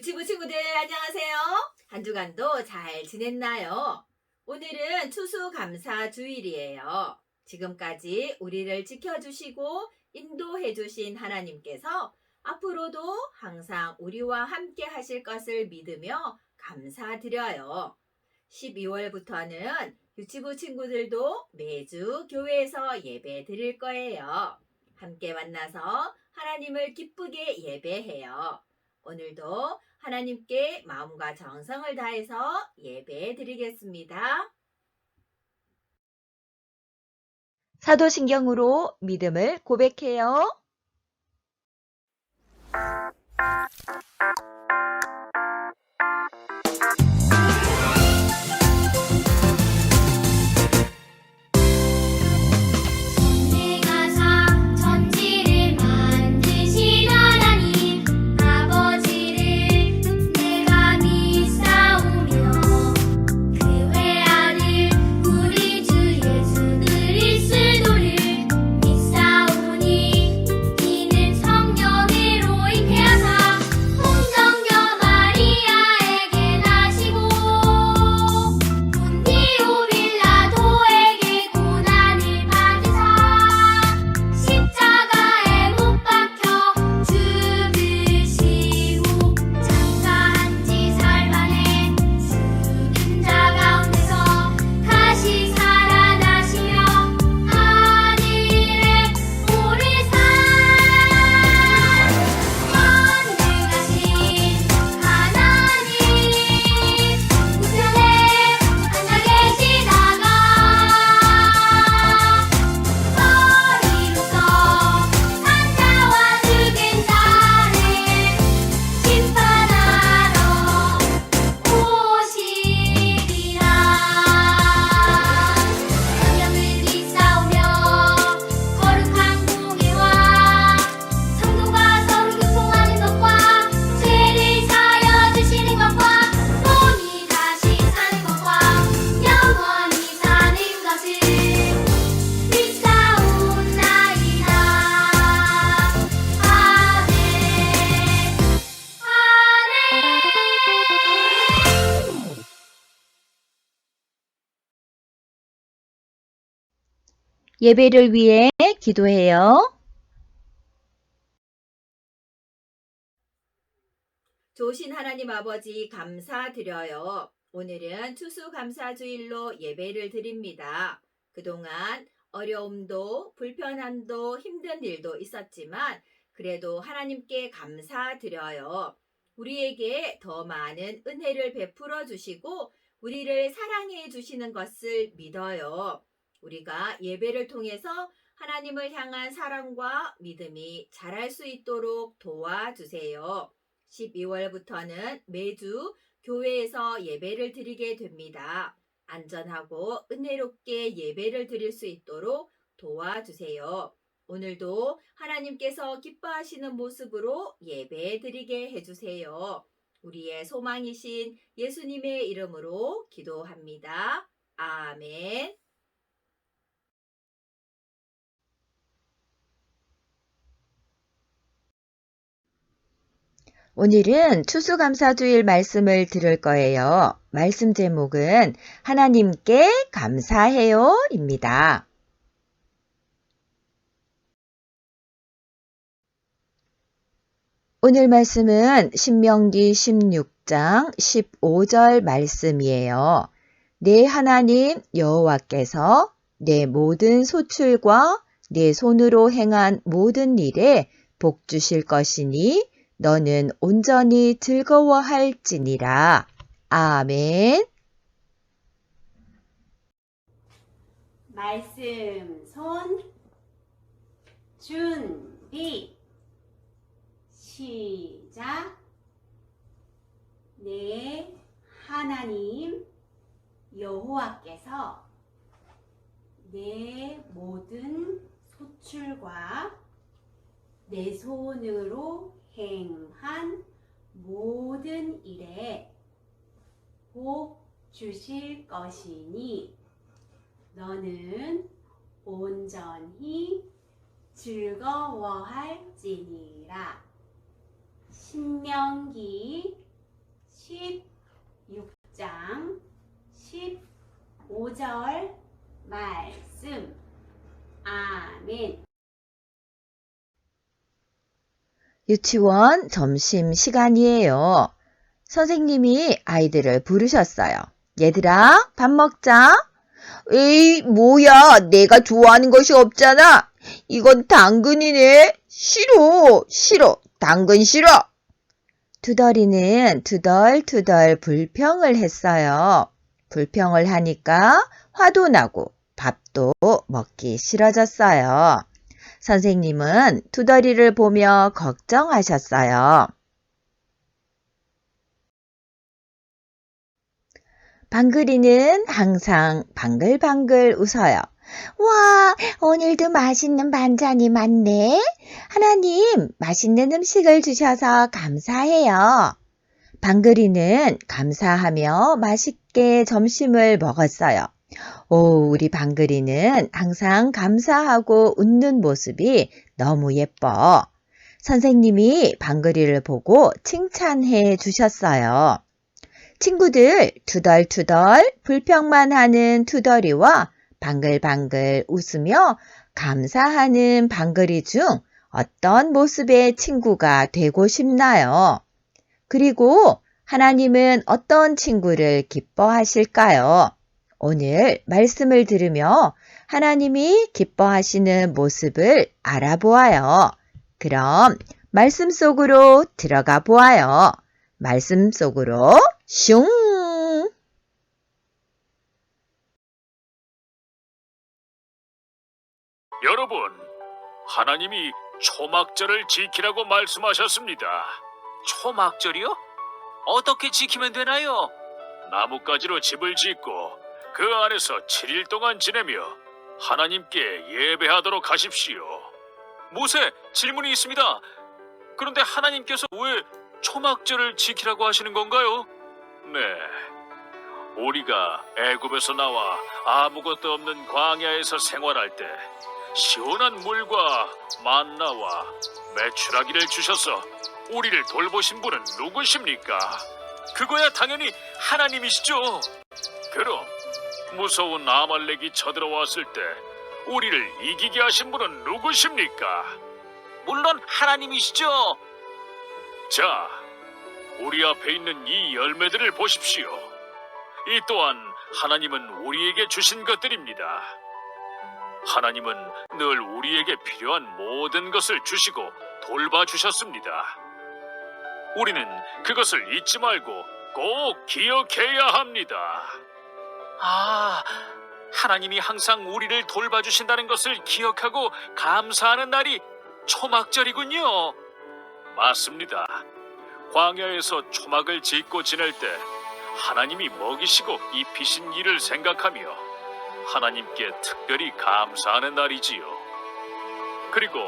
유치부 친구들 안녕하세요. 한 주간도 잘 지냈나요? 오늘은 추수감사 주일이에요. 지금까지 우리를 지켜주시고 인도해주신 하나님께서 앞으로도 항상 우리와 함께 하실 것을 믿으며 감사드려요. 12월부터는 유치부 친구들도 매주 교회에서 예배 드릴 거예요. 함께 만나서 하나님을 기쁘게 예배해요. 오늘도 하나님께 마음과 정성을 다해서 예배 드리겠습니다. 사도신경으로 믿음을 고백해요. 예배를 위해 기도해요. 좋으신 하나님 아버지 감사드려요. 오늘은 추수감사주일로 예배를 드립니다. 그동안 어려움도 불편함도 힘든 일도 있었지만 그래도 하나님께 감사드려요. 우리에게 더 많은 은혜를 베풀어 주시고 우리를 사랑해 주시는 것을 믿어요. 우리가 예배를 통해서 하나님을 향한 사랑과 믿음이 자랄 수 있도록 도와주세요. 12월부터는 매주 교회에서 예배를 드리게 됩니다. 안전하고 은혜롭게 예배를 드릴 수 있도록 도와주세요. 오늘도 하나님께서 기뻐하시는 모습으로 예배 드리게 해주세요. 우리의 소망이신 예수님의 이름으로 기도합니다. 아멘. 오늘은 추수감사주일 말씀을 들을 거예요. 말씀 제목은 하나님께 감사해요 입니다. 오늘 말씀은 신명기 16장 15절 말씀이에요. 내 하나님 여호와께서 내 모든 소출과 내 손으로 행한 모든 일에 복 주실 것이니 너는 온전히 즐거워할지니라. 아멘. 말씀 손 준비 시작 내 하나님 여호와께서 내 모든 소출과 내 손으로 행한 모든 일에 복 주실 것이니 너는 온전히 즐거워할지니라. 신명기 16장 15절 말씀. 아멘. 유치원 점심 시간이에요. 선생님이 아이들을 부르셨어요. 얘들아, 밥 먹자. 에이, 뭐야. 내가 좋아하는 것이 없잖아. 이건 당근이네. 싫어, 싫어. 당근 싫어. 두더리는 투덜투덜 불평을 했어요. 불평을 하니까 화도 나고 밥도 먹기 싫어졌어요. 선생님은 두더리를 보며 걱정하셨어요. 방글이는 항상 방글방글 웃어요. 와, 오늘도 맛있는 반찬이 많네. 하나님, 맛있는 음식을 주셔서 감사해요. 방글이는 감사하며 맛있게 점심을 먹었어요. 오, 우리 방글이는 항상 감사하고 웃는 모습이 너무 예뻐. 선생님이 방글이를 보고 칭찬해 주셨어요. 친구들, 투덜투덜 불평만 하는 투덜이와 방글방글 웃으며 감사하는 방글이 중 어떤 모습의 친구가 되고 싶나요? 그리고 하나님은 어떤 친구를 기뻐하실까요? 오늘 말씀을 들으며 하나님이 기뻐하시는 모습을 알아보아요. 그럼 말씀 속으로 들어가 보아요. 말씀 속으로 슝! 여러분, 하나님이 초막절을 지키라고 말씀하셨습니다. 초막절이요? 어떻게 지키면 되나요? 나뭇가지로 집을 짓고 그 안에서 7일 동안 지내며 하나님께 예배하도록 하십시오. 모세, 질문이 있습니다. 그런데 하나님께서 왜 초막절을 지키라고 하시는 건가요? 네. 우리가 애굽에서 나와 아무것도 없는 광야에서 생활할 때 시원한 물과 만나와 메추라기를 주셔서 우리를 돌보신 분은 누구십니까? 그거야 당연히 하나님이시죠. 그럼 무서운 아말렉이 쳐들어왔을 때 우리를 이기게 하신 분은 누구십니까? 물론 하나님이시죠. 자, 우리 앞에 있는 이 열매들을 보십시오. 이 또한 하나님은 우리에게 주신 것들입니다. 하나님은 늘 우리에게 필요한 모든 것을 주시고 돌봐주셨습니다. 우리는 그것을 잊지 말고 꼭 기억해야 합니다. 아, 하나님이 항상 우리를 돌봐주신다는 것을 기억하고 감사하는 날이 초막절이군요. 맞습니다. 광야에서 초막을 짓고 지낼 때 하나님이 먹이시고 입히신 일을 생각하며 하나님께 특별히 감사하는 날이지요. 그리고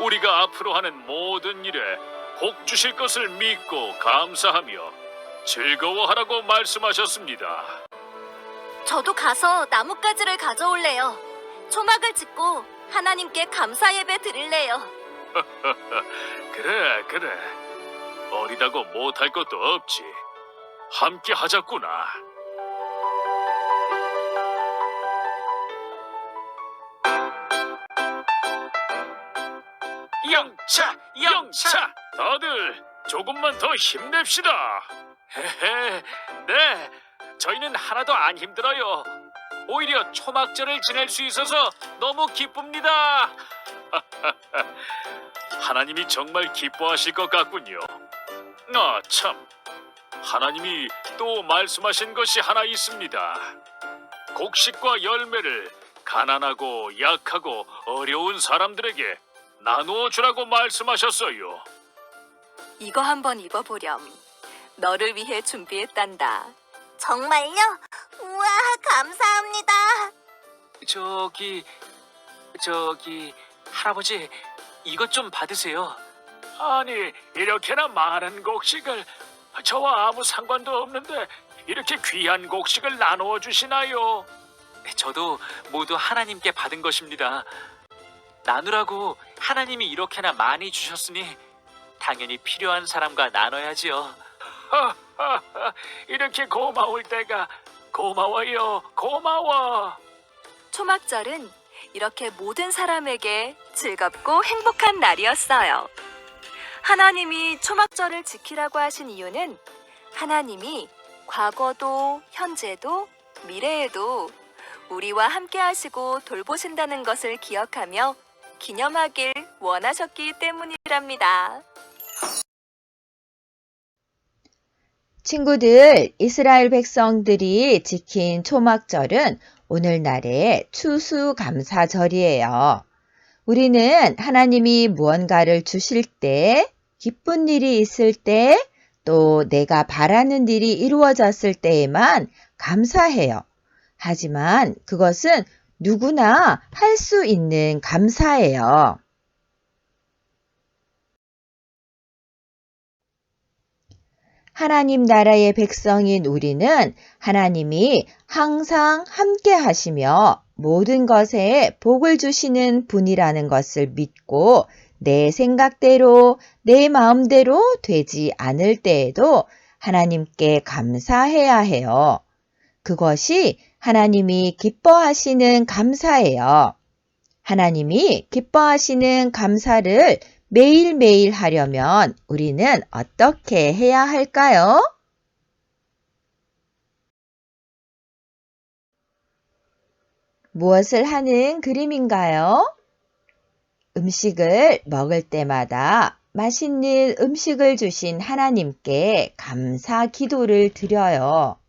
우리가 앞으로 하는 모든 일에 복 주실 것을 믿고 감사하며 즐거워하라고 말씀하셨습니다. 저도 가서 나뭇가지를 가져올래요. 초막을 짓고 하나님께 감사 예배 드릴래요. 그래, 그래. 어리다고 못할 것도 없지. 함께 하자꾸나. 영차, 영차. 다들 조금만 더 힘냅시다. 헤헤, 네, 저희는 하나도 안 힘들어요. 오히려 초막절을 지낼 수 있어서 너무 기쁩니다. 하나님이 정말 기뻐하실 것 같군요. 아, 참. 하나님이 또 말씀하신 것이 하나 있습니다. 곡식과 열매를 가난하고 약하고 어려운 사람들에게 나누어 주라고 말씀하셨어요. 이거 한번 입어보렴. 너를 위해 준비했단다. 정말요? 우와, 감사합니다. 저기, 저기, 할아버지, 이것 좀 받으세요. 아니, 이렇게나 많은 곡식을 저와 아무 상관도 없는데 이렇게 귀한 곡식을 나누어 주시나요? 저도 모두 하나님께 받은 것입니다. 나누라고 하나님이 이렇게나 많이 주셨으니 당연히 필요한 사람과 나눠야지요. 이렇게 고마울 때가 고마워요. 고마워. 초막절은 이렇게 모든 사람에게 즐겁고 행복한 날이었어요. 하나님이 초막절을 지키라고 하신 이유는 하나님이 과거도 현재도 미래에도 우리와 함께 하시고 돌보신다는 것을 기억하며 기념하길 원하셨기 때문이랍니다. 친구들, 이스라엘 백성들이 지킨 초막절은 오늘날의 추수감사절이에요. 우리는 하나님이 무언가를 주실 때, 기쁜 일이 있을 때, 또 내가 바라는 일이 이루어졌을 때에만 감사해요. 하지만 그것은 누구나 할 수 있는 감사예요. 하나님 나라의 백성인 우리는 하나님이 항상 함께 하시며 모든 것에 복을 주시는 분이라는 것을 믿고 내 생각대로 내 마음대로 되지 않을 때에도 하나님께 감사해야 해요. 그것이 하나님이 기뻐하시는 감사예요. 하나님이 기뻐하시는 감사를 매일매일 하려면 우리는 어떻게 해야 할까요? 무엇을 하는 그림인가요? 음식을 먹을 때마다 맛있는 음식을 주신 하나님께 감사 기도를 드려요.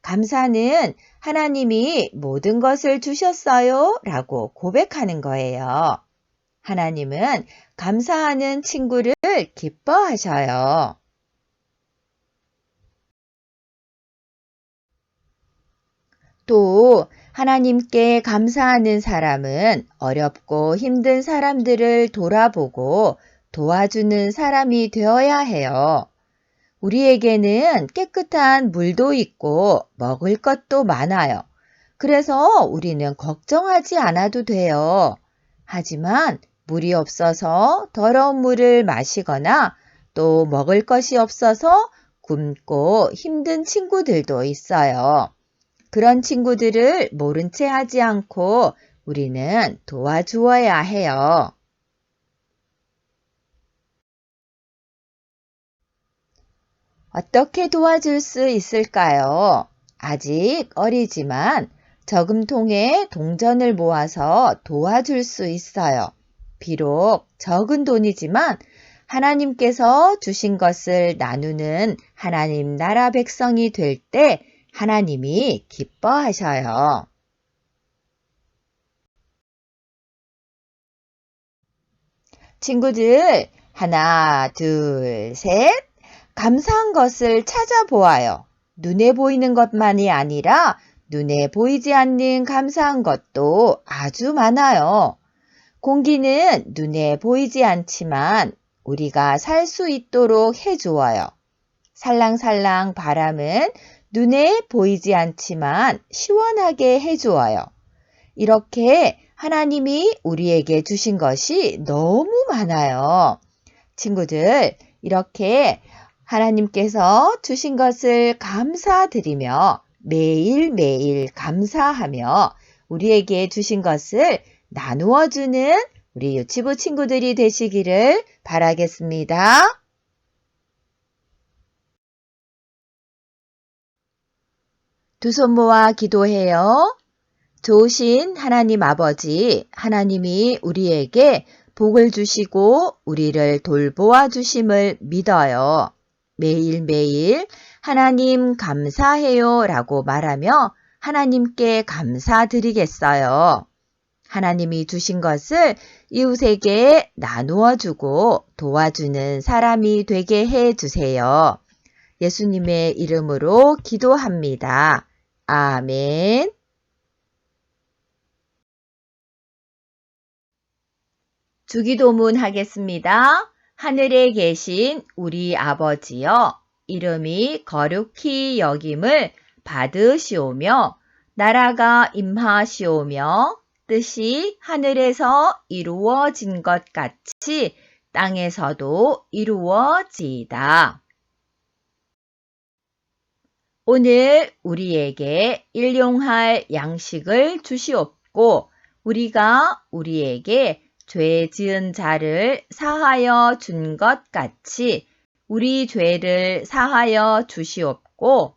감사는 하나님이 모든 것을 주셨어요 라고 고백하는 거예요. 하나님은 감사하는 친구를 기뻐하셔요. 또 하나님께 감사하는 사람은 어렵고 힘든 사람들을 돌아보고 도와주는 사람이 되어야 해요. 우리에게는 깨끗한 물도 있고 먹을 것도 많아요. 그래서 우리는 걱정하지 않아도 돼요. 하지만 물이 없어서 더러운 물을 마시거나 또 먹을 것이 없어서 굶고 힘든 친구들도 있어요. 그런 친구들을 모른 채 하지 않고 우리는 도와주어야 해요. 어떻게 도와줄 수 있을까요? 아직 어리지만 저금통에 동전을 모아서 도와줄 수 있어요. 비록 적은 돈이지만 하나님께서 주신 것을 나누는 하나님 나라 백성이 될 때 하나님이 기뻐하셔요. 친구들, 하나, 둘, 셋. 감사한 것을 찾아보아요. 눈에 보이는 것만이 아니라 눈에 보이지 않는 감사한 것도 아주 많아요. 공기는 눈에 보이지 않지만 우리가 살 수 있도록 해주어요. 살랑살랑 바람은 눈에 보이지 않지만 시원하게 해주어요. 이렇게 하나님이 우리에게 주신 것이 너무 많아요. 친구들, 이렇게 하나님께서 주신 것을 감사드리며 매일매일 감사하며 우리에게 주신 것을 나누어 주는 우리 유치부 친구들이 되시기를 바라겠습니다. 두 손 모아 기도해요. 좋으신 하나님 아버지, 하나님이 우리에게 복을 주시고 우리를 돌보아 주심을 믿어요. 매일매일 하나님 감사해요 라고 말하며 하나님께 감사드리겠어요. 하나님이 주신 것을 이웃에게 나누어 주고 도와주는 사람이 되게 해 주세요. 예수님의 이름으로 기도합니다. 아멘. 주기도문 하겠습니다. 하늘에 계신 우리 아버지여, 이름이 거룩히 여김을 받으시오며, 나라가 임하시오며, 뜻이 하늘에서 이루어진 것 같이 땅에서도 이루어지이다. 오늘 우리에게 일용할 양식을 주시옵고 우리가 우리에게 죄 지은 자를 사하여 준 것 같이 우리 죄를 사하여 주시옵고